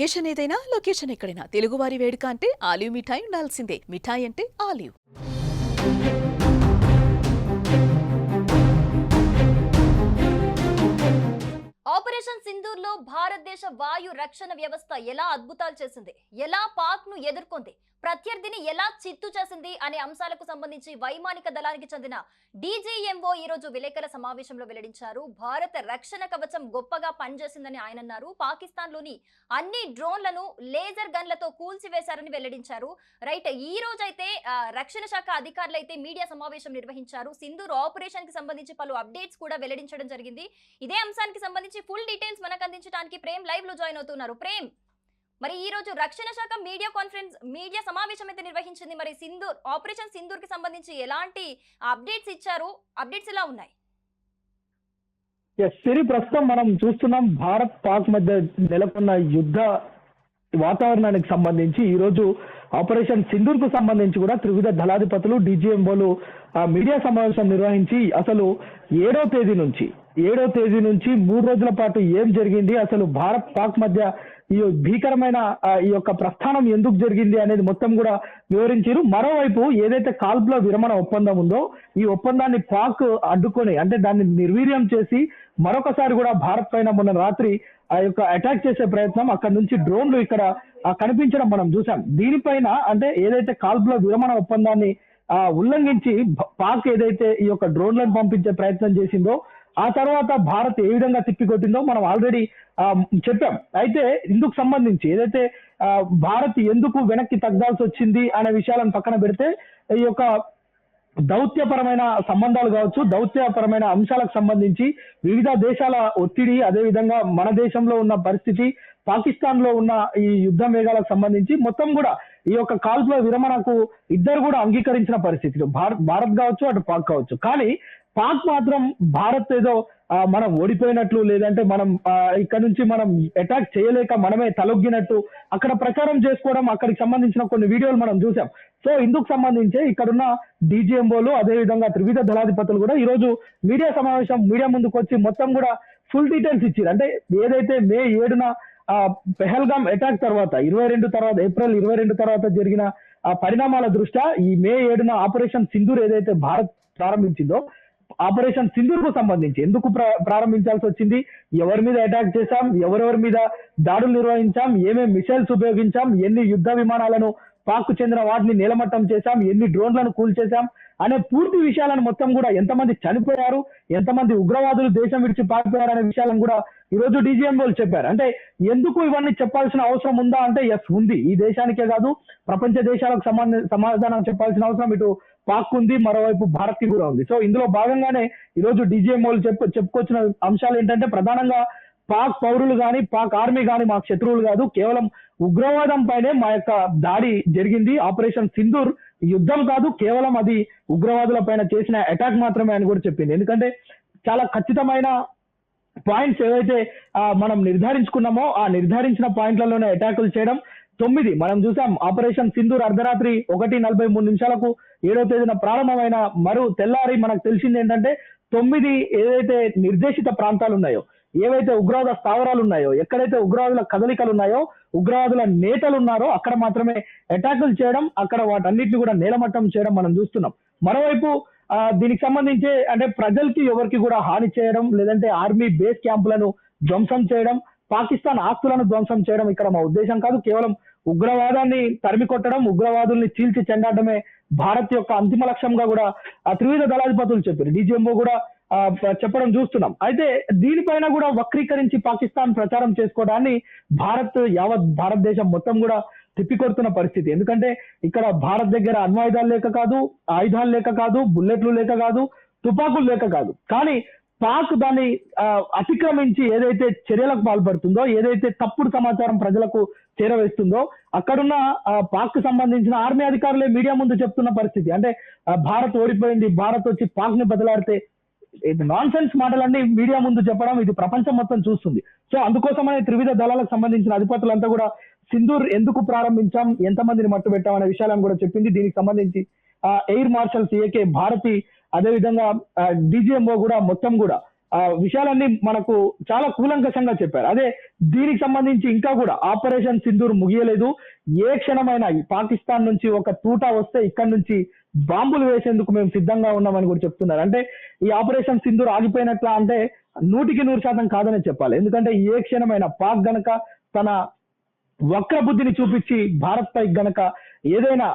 Occasion ఏదైనా location ఎక్కడైనా. తెలుగువారి వేడుక అంటే ఆలివ్ మిఠాయి ఉండాల్సిందే. మిఠాయి అంటే ఆలివ్. ఆపరేషన్ సింధూర్లో భారతదేశ వాయు రక్షణ వ్యవస్థ ఎలా అద్భుతాలు చేసింది? ఎలా పాక్ను ఎదుర్కొంది? ప్రత్యర్థిని ఎలా చిత్తు చేసింది అనే అంశాలకు సంబంధించి వైమానిక దళానికి చెందిన డీజీఎంఓ ఈ రోజు విలేకరుల సమావేశంలో వెల్లడించారు. భారత రక్షణ కవచం గొప్పగా పనిచేసిందని ఆయన అన్నారు. పాకిస్తాన్లోని అన్ని డ్రోన్లను లేజర్ గన్లతో కూల్చివేశారని వెల్లడించారు. రైట్ ఈ రోజు అయితే రక్షణ శాఖ అధికారులు అయితే మీడియా సమావేశం నిర్వహించారు. సింధూర్ ఆపరేషన్కి సంబంధించి పలు అప్డేట్స్ కూడా వెల్లడించడం జరిగింది. ఇదే అంశానికి సంబంధించి ఫుల్ డీటెయిల్స్ మనకు అందించడానికి ప్రేమ్ లైవ్లో జాయిన్ అవుతున్నారు. ప్రేమ్! మరి ఈ రోజు రక్షణ శాఖ మీడియా కాన్ఫరెన్స్ మీడియా సమావేశం అయితే నిర్వహించింది. మరి సింధూర్ ఆపరేషన్ సింధూర్కి సంబంధించి ఎలాంటి అప్డేట్స్ ఇచ్చారు? అప్డేట్స్ ఎలా ఉన్నాయి? సిరి ప్రస్తుతం మనం చూస్తున్నాం భారత్ పాక్ మధ్య నెలకొన్న యుద్ధ వాతావరణానికి సంబంధించి ఈ రోజు ఆపరేషన్ సింధూర్కు సంబంధించి కూడా త్రివిధ దళాధిపతులు డీజీఎంఓలు ఆ మీడియా సమావేశం నిర్వహించి అసలు ఏడో తేదీ నుంచి ఏడో తేదీ నుంచి మూడు రోజుల పాటు ఏం జరిగింది అసలు భారత్ పాక్ మధ్య ఈ భీకరమైన ఈ యొక్క ప్రస్థానం ఎందుకు జరిగింది అనేది మొత్తం కూడా వివరించారు. మరోవైపు ఏదైతే కాల్పుల విరమణ ఒప్పందం ఉందో ఈ ఒప్పందాన్ని పాక్ అడ్డుకొని అంటే దాన్ని నిర్వీర్యం చేసి మరొకసారి కూడా భారత్ పైన మొన్న రాత్రి ఆ యొక్క అటాక్ చేసే ప్రయత్నం అక్కడ నుంచి డ్రోన్లు ఇక్కడ కనిపించడం మనం చూసాం దీనిపైన అంటే ఏదైతే కాల్పుల విరమణ ఒప్పందాన్ని ఆ ఉల్లంఘించి పాక్ ఏదైతే ఈ యొక్క డ్రోన్లను పంపించే ప్రయత్నం చేసిందో ఆ తర్వాత భారత్ ఏ విధంగా తిప్పికొట్టిందో మనం ఆల్రెడీ చెప్పాం. అయితే ఇందుకు సంబంధించి ఏదైతే భారత్ ఎందుకు వెనక్కి తగ్గాల్సి వచ్చింది అనే విషయాలను పక్కన పెడితే ఈ యొక్క దౌత్యపరమైన సంబంధాలు కావచ్చు దౌత్యపరమైన అంశాలకు సంబంధించి వివిధ దేశాల ఒత్తిడి అదే విధంగా మన దేశంలో ఉన్న పరిస్థితి పాకిస్తాన్లో ఉన్న ఈ యుద్ధ మేఘాలకు సంబంధించి మొత్తం కూడా ఈ యొక్క కాల్పుల విరమణకు ఇద్దరు కూడా అంగీకరించిన పరిస్థితులు. భారత్ భారత్ కావచ్చు అటు పాక్ కావచ్చు. కానీ పాక్ మాత్రం భారత్ ఏదో మనం ఓడిపోయినట్లు లేదంటే మనం ఇక్కడ నుంచి మనం అటాక్ చేయలేక మనమే తలొగ్గినట్టు అక్కడ ప్రచారం చేసుకోవడం అక్కడికి సంబంధించిన కొన్ని వీడియోలు మనం చూసాం. సో ఇందుకు సంబంధించి ఇక్కడున్న డీజీఎంఓలు అదే విధంగా త్రివిధ దళాధిపతులు కూడా ఈరోజు మీడియా సమావేశం మీడియా ముందుకు వచ్చి మొత్తం కూడా ఫుల్ డీటెయిల్స్ ఇచ్చారు అంటే ఏదైతే మే ఏడున పెహల్గామ్ అటాక్ తర్వాత ఇరవై రెండు తర్వాత ఏప్రిల్ ఇరవై రెండు తర్వాత జరిగిన ఆ పరిణామాల దృష్ట్యా ఈ మే ఏడున ఆపరేషన్ సింధూర్ ఏదైతే భారత్ ప్రారంభించిందో ఆపరేషన్ సింధూర్కు సంబంధించి ఎందుకు ప్ర- ప్రారంభించాల్సి వచ్చింది? ఎవరి మీద అటాక్ చేశాం? ఎవరెవరి మీద దాడులు నిర్వహించాం? ఏమేమి మిసైల్స్ ఉపయోగించాం? ఎన్ని యుద్ధ విమానాలను పాక్ చెందిన వాటిని నీలమట్టం చేశాం? ఎన్ని డ్రోన్లను కూల్చేశాం అనే పూర్తి విషయాలను మొత్తం కూడా ఎంతమంది చనిపోయారు? ఎంతమంది ఉగ్రవాదులు దేశం విడిచి పారిపోయారు అనే విషయాలను కూడా ఈ రోజు వాళ్ళు చెప్పారు. అంటే ఎందుకు ఇవన్నీ చెప్పాల్సిన అవసరం ఉందా? అంటే ఎస్ ఉంది. ఈ దేశానికే కాదు ప్రపంచ దేశాలకు సమాధానం చెప్పాల్సిన అవసరం ఇటు పాక్ ఉంది మరోవైపు భారత్కి కూడా ఉంది. సో ఇందులో భాగంగానే ఈ రోజు వాళ్ళు చెప్పు చెప్పుకొచ్చిన అంశాలు ఏంటంటే ప్రధానంగా పాక్ పౌరులు కానీ పాక్ ఆర్మీ కానీ మాకు శత్రువులు కాదు. కేవలం ఉగ్రవాదం పైనే మా యొక్క దాడి జరిగింది. ఆపరేషన్ సింధూర్ యుద్ధం కాదు కేవలం అది ఉగ్రవాదుల పైన చేసిన అటాక్ మాత్రమే అని కూడా చెప్పింది. ఎందుకంటే చాలా ఖచ్చితమైన పాయింట్స్ ఏవైతే మనం నిర్ధారించుకున్నామో ఆ నిర్ధారించిన పాయింట్లలోనే అటాకులు చేయడం తొమ్మిది. మనం చూసాం ఆపరేషన్ సింధూర్ అర్ధరాత్రి ఒకటి నలభై మూడు నిమిషాలకు ఏడవ తేదీన ప్రారంభమైన మరో తెల్లారి మనకు తెలిసింది ఏంటంటే తొమ్మిది ఏదైతే నిర్దేశిత ప్రాంతాలు ఉన్నాయో ఏవైతే ఉగ్రవాద స్థావరాలు ఉన్నాయో ఎక్కడైతే ఉగ్రవాదుల కదలికలు ఉన్నాయో ఉగ్రవాదుల నేతలు ఉన్నారో అక్కడ మాత్రమే అటాకులు చేయడం అక్కడ వాటన్నిటిని కూడా నేలమట్టం చేయడం మనం చూస్తున్నాం. మరోవైపు దీనికి సంబంధించి అంటే ప్రజలకి ఎవరికి కూడా హాని చేయడం లేదంటే ఆర్మీ బేస్ క్యాంపులను ధ్వంసం చేయడం పాకిస్తాన్ ఆస్తులను ధ్వంసం చేయడం ఇక్కడ మా ఉద్దేశం కాదు. కేవలం ఉగ్రవాదాన్ని తరిమి కొట్టడం ఉగ్రవాదుల్ని చీల్చి చెండాడమే భారత్ యొక్క అంతిమ లక్ష్యంగా కూడా ఆ త్రివిధ దళాధిపతులు చెప్పారు. డీజీఎంఓ కూడా చెప్పడం చూస్తున్నాం. అయితే దీనిపైన కూడా వక్రీకరించి పాకిస్తాన్ ప్రచారం చేసుకోవడాన్ని భారత్ యావత్ భారతదేశం మొత్తం కూడా తిప్పికొడుతున్న పరిస్థితి. ఎందుకంటే ఇక్కడ భారత్ దగ్గర అణ్వాయుధాలు లేక కాదు ఆయుధాలు లేక కాదు బుల్లెట్లు లేక కాదు తుపాకులు లేక కాదు. కానీ పాక్ దాన్ని అతిక్రమించి ఏదైతే చర్యలకు పాల్పడుతుందో ఏదైతే తప్పుడు సమాచారం ప్రజలకు చేరవేస్తుందో అక్కడున్న పాక్కు సంబంధించిన ఆర్మీ అధికారులే మీడియా ముందు చెప్తున్న పరిస్థితి. అంటే భారత్ ఓడిపోయింది భారత్ వచ్చి పాక్ని బదలాడితే నాన్ సెన్స్ మాటలన్నీ మీడియా ముందు చెప్పడం ఇది ప్రపంచం మొత్తం చూస్తుంది. సో అందుకోసమనే త్రివిధ దళాలకు సంబంధించిన అధిపతులంతా కూడా సింధూర్ ఎందుకు ప్రారంభించాం ఎంతమందిని మట్టు పెట్టాం అనే విషయాలను కూడా చెప్పింది. దీనికి సంబంధించి ఎయిర్ మార్షల్ సిఏకే భారతి అదేవిధంగా డీజీఎంఓ కూడా మొత్తం కూడా ఆ విషయాలన్నీ మనకు చాలా కూలంకషంగా చెప్పారు. అదే దీనికి సంబంధించి ఇంకా కూడా ఆపరేషన్ సింధూర్ ముగియలేదు. ఏ క్షణమైనా పాకిస్తాన్ నుంచి ఒక తూటా వస్తే ఇక్కడ నుంచి బాంబులు వేసేందుకు మేము సిద్ధంగా ఉన్నామని కూడా చెప్తున్నారు. అంటే ఈ ఆపరేషన్ సింధూర్ ఆగిపోయినట్లా అంటే నూటికి నూరు శాతం కాదనే చెప్పాలి. ఎందుకంటే ఏ క్షణమైనా పాక్ గనక తన వక్ర బుద్ధిని చూపించి భారత్ పై గనక ఏదైనా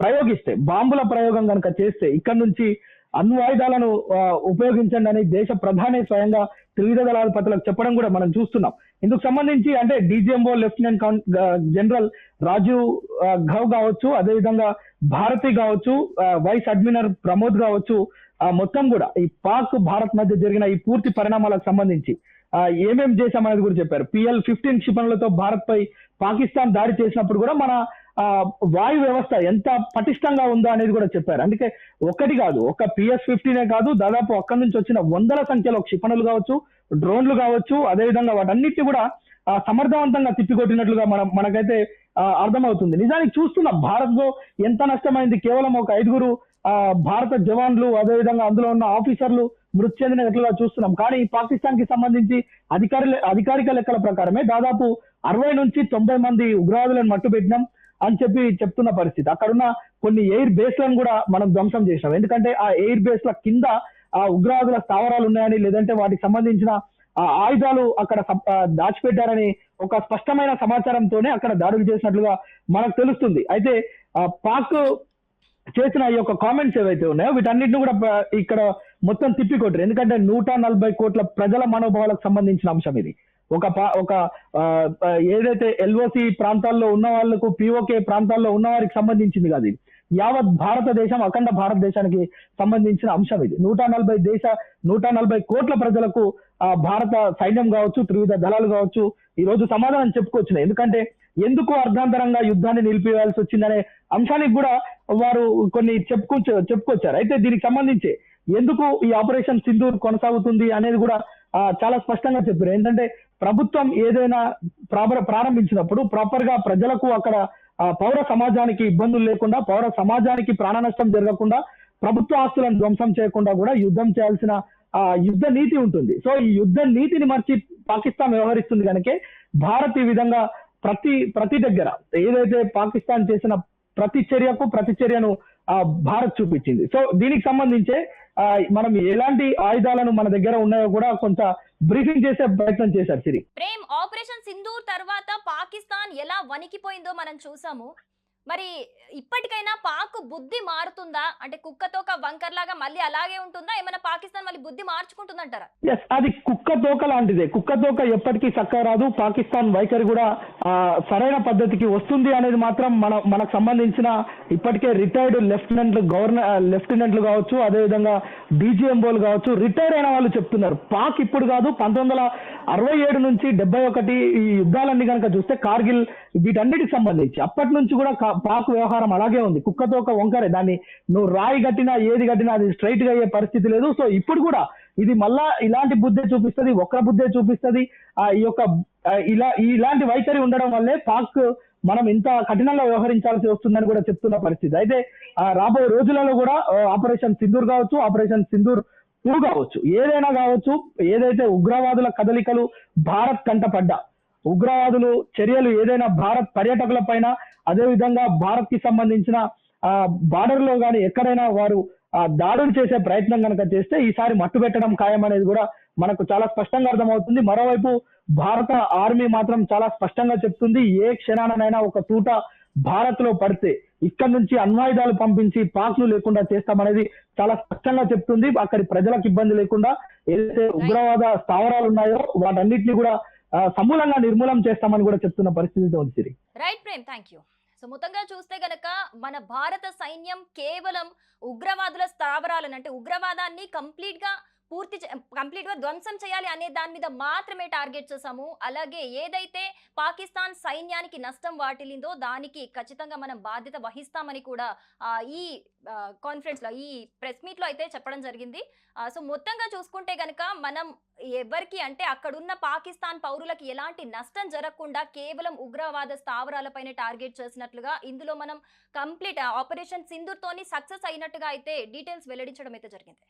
ప్రయోగిస్తే బాంబుల ప్రయోగం గనక చేస్తే ఇక్కడ నుంచి అణు ఆయుధాలను ఉపయోగించండి అని దేశ ప్రధాని స్వయంగా త్రివిధ దళాధిపతులకు చెప్పడం కూడా మనం చూస్తున్నాం. ఇందుకు సంబంధించి అంటే DGMO lieutenant general Rajiv Ghai కావచ్చు అదేవిధంగా భారతి కావచ్చు వైస్ అడ్మినర్ ప్రమోద్ కావచ్చు మొత్తం కూడా ఈ పాక్ భారత్ మధ్య జరిగిన ఈ పూర్తి పరిణామాలకు సంబంధించి ఏమేం చేశామనేది కూడా చెప్పారు. పిఎల్ ఫిఫ్టీన్ క్షిపణులతో భారత్ పై పాకిస్తాన్ దాడి చేసినప్పుడు కూడా మన వాయు వ్యవస్థ ఎంత పటిష్టంగా ఉందో అనేది కూడా చెప్పారు. అందుకే ఒకటి కాదు ఒక పిఎస్ ఫిఫ్టీనే కాదు దాదాపు అక్కడి నుంచి వచ్చిన వందల సంఖ్యలో క్షిపణులు కావచ్చు డ్రోన్లు కావచ్చు అదేవిధంగా వాటన్నిటిని కూడా సమర్థవంతంగా తిప్పికొట్టినట్లుగా మనం మనకైతే అర్థమవుతుంది. నిజానికి చూస్తున్నాం భారత్లో ఎంత నష్టమైంది? కేవలం ఒక ఐదుగురు ఆ, భారత జవాన్లు అదేవిధంగా అందులో ఉన్న ఆఫీసర్లు మృతి చెందినట్లుగా చూస్తున్నాం. కానీ పాకిస్తాన్కి సంబంధించి అధికారుల అధికారిక లెక్కల ప్రకారమే దాదాపు అరవై నుంచి తొంభై మంది ఉగ్రవాదులను మట్టుపెట్టినాం. అని చెప్పి చెప్తున్న పరిస్థితి. అక్కడున్న కొన్ని ఎయిర్ బేస్లను కూడా మనం ధ్వంసం చేసినాం. ఎందుకంటే ఆ ఎయిర్ బేస్ల కింద ఆ ఉగ్రవాదుల స్థావరాలు ఉన్నాయని లేదంటే వాటికి సంబంధించిన ఆ ఆయుధాలు అక్కడ దాచిపెట్టారని ఒక స్పష్టమైన సమాచారంతోనే అక్కడ దాడులు చేసినట్లుగా మనకు తెలుస్తుంది. అయితే ఆ పాక్ చేసిన ఈ యొక్క కామెంట్స్ ఏవైతే ఉన్నాయో వీటన్నిటిని కూడా ఇక్కడ మొత్తం తిప్పికొట్టరు. ఎందుకంటే నూట నలభై కోట్ల ప్రజల మనోభావాలకు సంబంధించిన అంశం ఇది. ఒక పా- ఒక ఏదైతే ఎల్ఓసి ప్రాంతాల్లో ఉన్న వాళ్ళకు పిఓకే ప్రాంతాల్లో ఉన్న వారికి సంబంధించింది కాదు ఇది. యావత్ భారతదేశం అఖండ భారతదేశానికి సంబంధించిన అంశం ఇది. నూట నలభై దేశ నూట నలభై కోట్ల ప్రజలకు భారత సైన్యం కావచ్చు త్రివిధ దళాలు కావచ్చు ఈ రోజు సమాధానం చెప్పుకొచ్చినాయి ఎందుకంటే ఎందుకు అర్ధాంతరంగా యుద్ధాన్ని నిలిపివేయాల్సి వచ్చిందనే అంశానికి కూడా వారు కొన్ని చెప్పుకొచ్చు చెప్పుకొచ్చారు. అయితే దీనికి సంబంధించి ఎందుకు ఈ ఆపరేషన్ సింధూర్ కొనసాగుతుంది అనేది కూడా చాలా స్పష్టంగా చెప్పారు. ఏంటంటే ప్రభుత్వం ఏదైనా ప్రాబ- ప్రారంభించినప్పుడు ప్రాపర్గా ప్రజలకు అక్కడ పౌర సమాజానికి ఇబ్బందులు లేకుండా పౌర సమాజానికి ప్రాణ నష్టం జరగకుండా ప్రభుత్వ ఆస్తులను ధ్వంసం చేయకుండా కూడా యుద్ధం చేయాల్సిన ఆ యుద్ధ నీతి ఉంటుంది. సో ఈ యుద్ధ నీతిని మర్చి పాకిస్తాన్ వ్యవహరిస్తుంది కనుకే భారత్ ఈ విధంగా ప్రతి ప్రతి దగ్గర ఏదైతే పాకిస్తాన్ చేసిన ప్రతి చర్యకు ప్రతి చర్యను భారత్ చూపించింది. సో దీనికి సంబంధించే మనం ఎలాంటి ఆయుధాలను మన దగ్గర ఉన్నాయో కూడా కొంత బ్రీఫింగ్ చేసే ప్రయత్నం చేశారు సిరి. ప్రేమ్ ఆపరేషన్ సింధూర్ తర్వాత పాకిస్తాన్ ఎలా వణికిపోయిందో మనం చూసాము. మరి ఇప్పటికైనా పాక్ బుద్ధి మారుతుందా? అంటే కుక్కతోక వంకర్ లాగా మళ్ళీ అలాగే ఉంటుందా? ఏమైనా పాకిస్తాన్ మళ్ళీ బుద్ధి మార్చుకుంటుందంటారా? అది కుక్క తోక లాంటిదే. కుక్క తోక ఎప్పటికీ చక్కగా రాదు. పాకిస్తాన్ వైఖరి కూడా సరైన పద్ధతికి వస్తుంది అనేది మాత్రం మన మనకు సంబంధించిన ఇప్పటికే రిటైర్డ్ లెఫ్టినెంట్లు గవర్నర్ లెఫ్టినెంట్లు కావచ్చు అదేవిధంగా డీజీఎంఓలు కావచ్చు రిటైర్ అయిన వాళ్ళు చెప్తున్నారు. పాక్ ఇప్పుడు కాదు పంతొమ్మిది వందల అరవై ఏడు నుంచి డెబ్బై ఒకటి ఈ యుద్ధాలన్నీ కనుక చూస్తే కార్గిల్ వీటన్నిటికి సంబంధించి. అప్పటి నుంచి కూడా కా- పాక్ వ్యవహారం అలాగే ఉంది. కుక్కతో ఒక వంకరే దాన్ని నువ్వు రాయి కట్టినా ఏది కట్టినా అది స్ట్రైట్గా అయ్యే పరిస్థితి లేదు. సో ఇప్పుడు కూడా ఇది మళ్ళా ఇలాంటి బుద్ధే చూపిస్తుంది వక్ర బుద్ధే చూపిస్తుంది. ఆ ఈ యొక్క ఇలా ఇలాంటి వైఖరి ఉండడం వల్లే పాక్ మనం ఇంత కఠినంగా వ్యవహరించాల్సి వస్తుందని కూడా చెప్తున్న పరిస్థితి. అయితే రాబోయే రోజులలో కూడా ఆపరేషన్ సింధూర్ కావచ్చు ఆపరేషన్ సింధూర్ టూ కావచ్చు. ఏదైనా కావచ్చు ఏదైతే ఉగ్రవాదుల కదలికలు భారత్ కంటపడ్డా ఉగ్రవాదులు చర్యలు ఏదైనా భారత్ పర్యాటకుల పైన అదే విధంగా భారత్కి సంబంధించిన ఆ బార్డర్లో గాని ఎక్కడైనా వారు ఆ దాడులు చేసే ప్రయత్నం కనుక చేస్తే ఈసారి మట్టు పెట్టడం ఖాయం అనేది కూడా మనకు చాలా స్పష్టంగా అర్థమవుతుంది. మరోవైపు భారత ఆర్మీ మాత్రం చాలా స్పష్టంగా చెప్తుంది. ఏ క్షణానైనా ఒక తూట భారత్లో పడితే ఇక్కడ నుంచి అణ్వాయుధాలు పంపించి పాకులు లేకుండా చేస్తామనేది చాలా స్పష్టంగా చెప్తుంది. అక్కడి ప్రజలకు ఇబ్బంది లేకుండా ఏదైతే ఉగ్రవాద స్థావరాలు ఉన్నాయో వాటన్నిటిని కూడా సమూలంగా నిర్మూలం చేస్తామని కూడా చెప్తున్న పరిస్థితి ఉంది Siri. Right Prem thank you so మొత్తంగా చూస్తే గనక మన భారత సైన్యం కేవలం ఉగ్రవాదుల స్థావరాలను అంటే ఉగ్రవాదాన్ని కంప్లీట్గా పూర్తి కంప్లీట్గా ధ్వంసం చేయాలి అనే దాని మీద మాత్రమే టార్గెట్ చేసాము అలాగే ఏదైతే పాకిస్తాన్ సైన్యానికి నష్టం వాటిల్లిందో దానికి ఖచ్చితంగా మనం బాధ్యత వహిస్తామని కూడా ఈ కాన్ఫరెన్స్లో ఈ ప్రెస్ మీట్లో అయితే చెప్పడం జరిగింది. సో మొత్తంగా చూసుకుంటే కనుక మనం ఎవరికి అంటే అక్కడున్న పాకిస్తాన్ పౌరులకు ఎలాంటి నష్టం జరగకుండా కేవలం ఉగ్రవాద స్థావరాలపైన టార్గెట్ చేసినట్లుగా ఇందులో మనం కంప్లీట్ ఆపరేషన్ సింధుర్తోని సక్సెస్ అయినట్టుగా అయితే డీటెయిల్స్ వెల్లడించడం అయితే జరిగింది.